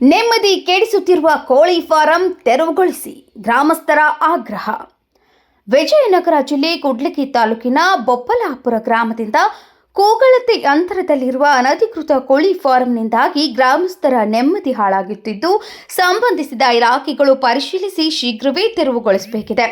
ನೆಮ್ಮದಿ ಕೆಡಿಸುತ್ತಿರುವ ಕೋಳಿ ಫಾರಂ ತೆರವುಗೊಳಿಸಿ ಗ್ರಾಮಸ್ಥರ ಆಗ್ರಹ. ವಿಜಯನಗರ ಜಿಲ್ಲೆ ಕುಡ್ಲಿಗಿ ತಾಲೂಕಿನ ಬೊಪ್ಪಲಾಪುರ ಗ್ರಾಮದಿಂದ ಕೂಗಳತೆ ಅಂತರದಲ್ಲಿರುವ ಅನಧಿಕೃತ ಕೋಳಿ ಫಾರಂನಿಂದಾಗಿ ಗ್ರಾಮಸ್ಥರ ನೆಮ್ಮದಿ ಹಾಳಾಗುತ್ತಿದ್ದು, ಸಂಬಂಧಿಸಿದ ಇಲಾಖೆಗಳು ಪರಿಶೀಲಿಸಿ ಶೀಘ್ರವೇ ತೆರವುಗೊಳಿಸಬೇಕಿದೆ.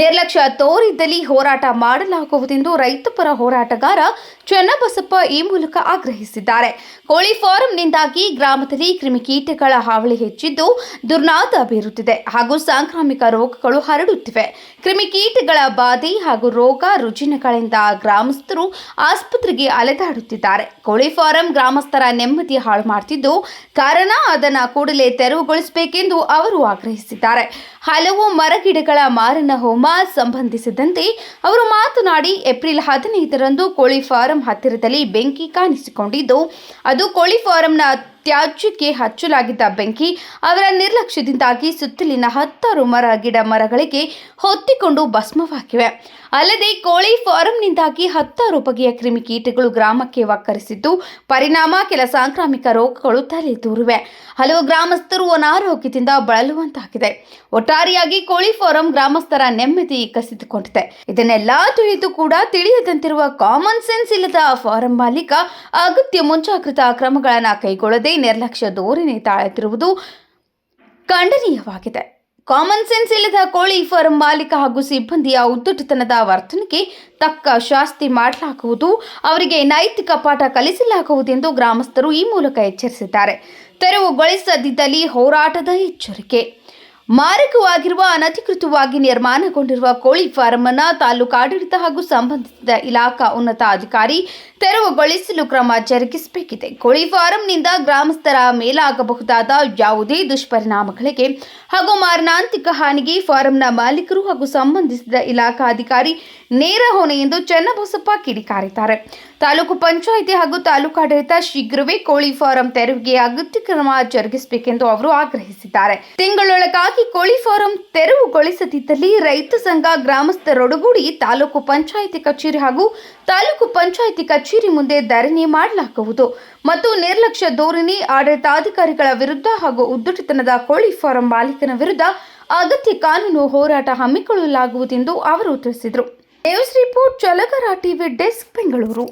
ನಿರ್ಲಕ್ಷ್ಯ ತೋರಿದ್ದಲ್ಲಿ ಹೋರಾಟ ಮಾಡಲಾಗುವುದೆಂದು ರೈತಪರ ಹೋರಾಟಗಾರ ಚನ್ನಬಸಪ್ಪ ಈ ಮೂಲಕ ಆಗ್ರಹಿಸಿದ್ದಾರೆ. ಕೋಳಿ ಫಾರಂನಿಂದಾಗಿ ಗ್ರಾಮದಲ್ಲಿ ಕ್ರಿಮಿಕೀಟಗಳ ಹಾವಳಿ ಹೆಚ್ಚಿದ್ದು, ದುರ್ನಾತ ಬೀರುತ್ತಿದೆ ಹಾಗೂ ಸಾಂಕ್ರಾಮಿಕ ರೋಗಗಳು ಹರಡುತ್ತಿವೆ. ಕ್ರಿಮಿಕೀಟಗಳ ಬಾಧೆ ಹಾಗೂ ರೋಗ ರುಜಿನಗಳಿಂದ ಗ್ರಾಮಸ್ಥರು ಆಸ್ಪತ್ರೆಗೆ ಅಲೆದಾಡುತ್ತಿದ್ದಾರೆ. ಕೋಳಿ ಫಾರಂ ಗ್ರಾಮಸ್ಥರ ನೆಮ್ಮದಿ ಹಾಳು ಮಾಡ್ತಿದ್ದು. ಕಾರಣ ಅದನ್ನ ಕೂಡಲೇ ತೆರವುಗೊಳಿಸಬೇಕೆಂದು ಅವರು ಆಗ್ರಹಿಸಿದ್ದಾರೆ. ಹಲವು ಮರಗಿಡಗಳ ಮಾರಿನ ಹೋಮ ಸಂಬಂಧಿಸಿದಂತೆ ಅವರು ಮಾತನಾಡಿ, ಏಪ್ರಿಲ್ ಹದಿನೈದರಂದು ಕೋಳಿ ಫಾರಂ ಹತ್ತಿರದಲ್ಲಿ ಬೆಂಕಿ ಕಾಣಿಸಿಕೊಂಡಿದ್ದು. ಅದು ಕೋಳಿ ಫಾರಂನ ತ್ಯಾಜ್ಯಕ್ಕೆ ಹಚ್ಚಲಾಗಿದ್ದ ಬೆಂಕಿ, ಅವರ ನಿರ್ಲಕ್ಷ್ಯದಿಂದಾಗಿ ಸುತ್ತಲಿನ ಹತ್ತಾರು ಮರ, ಗಿಡ ಮರಗಳಿಗೆ ಹೊತ್ತಿಕೊಂಡು ಭಸ್ಮವಾಗಿವೆ. ಅಲ್ಲದೆ ಕೋಳಿ ಫಾರಂನಿಂದಾಗಿ ಹತ್ತಾರು ಬಗೆಯ ಕ್ರಿಮಿಕೀಟಗಳು ಗ್ರಾಮಕ್ಕೆ ವಕ್ಕರಿಸಿದ್ದು, ಪರಿಣಾಮ ಕೆಲ ಸಾಂಕ್ರಾಮಿಕ ರೋಗಗಳು ತಲೆದೂರಿವೆ. ಹಲವು ಗ್ರಾಮಸ್ಥರು ಅನಾರೋಗ್ಯದಿಂದ ಬಳಲುವಂತಾಗಿದೆ. ಒಟ್ಟಾರೆಯಾಗಿ ಕೋಳಿ ಫಾರಂ ಗ್ರಾಮಸ್ಥರ ನೆಮ್ಮದಿ ಕಸಿದುಕೊಂಡಿದೆ. ಇದನ್ನೆಲ್ಲ ತಿಳಿದು ಕೂಡ ತಿಳಿಯದಂತಿರುವ ಕಾಮನ್ ಸೆನ್ಸ್ ಇಲ್ಲದ ಫಾರಂ ಮಾಲೀಕ ಅಗತ್ಯ ಮುಂಜಾಗ್ರತಾ ಕ್ರಮಗಳನ್ನು ಕೈಗೊಳ್ಳದೆ ನಿರ್ಲಕ್ಷ್ಯ ಧೋರಣೆ ತಾಳುತ್ತಿರುವುದು ಖಂಡನೀಯವಾಗಿದೆ. ಕಾಮನ್ ಸೆನ್ಸ್ ಇಲ್ಲದ ಕೋಳಿ ಫಾರಂ ಮಾಲೀಕ ಹಾಗೂ ಸಿಬ್ಬಂದಿಯ ಉದ್ದುಟತನದ ವರ್ತನೆಗೆ ತಕ್ಕ ಶಾಸ್ತಿ ಮಾಡಲಾಗುವುದು. ಅವರಿಗೆ ನೈತಿಕ ಪಾಠ ಕಲಿಸಲಾಗುವುದೆಂದು ಗ್ರಾಮಸ್ಥರು ಈ ಮೂಲಕ ಎಚ್ಚರಿಸಿದ್ದಾರೆ. ತೆರವುಗೊಳಿಸದಿದ್ದಲ್ಲಿ ಹೋರಾಟದ ಎಚ್ಚರಿಕೆ. ಮಾರಕವಾಗಿರುವ ಅನಧಿಕೃತವಾಗಿ ನಿರ್ಮಾಣಗೊಂಡಿರುವ ಕೋಳಿ ಫಾರಂ ತಾಲೂಕು ತಾಲೂಕಾಡಳಿತ ಹಾಗೂ ಸಂಬಂಧಿಸಿದ ಇಲಾಖಾ ಉನ್ನತ ಅಧಿಕಾರಿ ತೆರವುಗೊಳಿಸಲು ಕ್ರಮ ಜರುಗಿಸಬೇಕಿದೆ. ಕೋಳಿ ಫಾರಂನಿಂದ ಗ್ರಾಮಸ್ಥರ ಮೇಲಾಗಬಹುದಾದ ಯಾವುದೇ ದುಷ್ಪರಿಣಾಮಗಳಿಗೆ ಹಾಗೂ ಮಾರಣಾಂತಿಕ ಹಾನಿಗೆ ಫಾರಂನ ಮಾಲೀಕರು ಹಾಗೂ ಸಂಬಂಧಿಸಿದ ಇಲಾಖಾ ಅಧಿಕಾರಿ ನೇರ ಹೊಣೆ ಎಂದು ಚನ್ನಬಸಪ್ಪ ಕಿಡಿಕಾರಿದ್ದಾರೆ. ತಾಲೂಕು ಪಂಚಾಯಿತಿ ಹಾಗೂ ತಾಲೂಕಾಡಳಿತ ಶೀಘ್ರವೇ ಕೋಳಿ ಫಾರಂ ತೆರವಿಗೆ ಅಗತ್ಯ ಕ್ರಮ ಜರುಗಿಸಬೇಕೆಂದು ಅವರು ಆಗ್ರಹಿಸಿದ್ದಾರೆ. ತಿಂಗಳೊಳಗಾಗಿ ಕೋಳಿ ಫಾರಂ ತೆರವುಗೊಳಿಸದಿದ್ದಲ್ಲಿ ರೈತ ಸಂಘ ಗ್ರಾಮಸ್ಥರೊಡಗೂಡಿ ತಾಲೂಕು ಪಂಚಾಯಿತಿ ಕಚೇರಿ ಹಾಗೂ ತಾಲೂಕು ಪಂಚಾಯಿತಿ ಕಚೇರಿ ಮುಂದೆ ಧರಣಿ ಮಾಡಲಾಗುವುದು. ಮತ್ತು ನಿರ್ಲಕ್ಷ್ಯ ಧೋರಣೆ ಆಡಳಿತಾಧಿಕಾರಿಗಳ ವಿರುದ್ಧ ಹಾಗೂ ಉದ್ದುಟತನದ ಕೋಳಿ ಫಾರಂ ಮಾಲೀಕನ ವಿರುದ್ಧ ಅಗತ್ಯ ಕಾನೂನು ಹೋರಾಟ ಹಮ್ಮಿಕೊಳ್ಳಲಾಗುವುದೆಂದು ಅವರು ತಿಳಿಸಿದರು. ನ್ಯೂಸ್ ರಿಪೋರ್ಟ್ ಚಲಗರ ಟಿವಿ ಡೆಸ್ಕ್ ಬೆಂಗಳೂರು.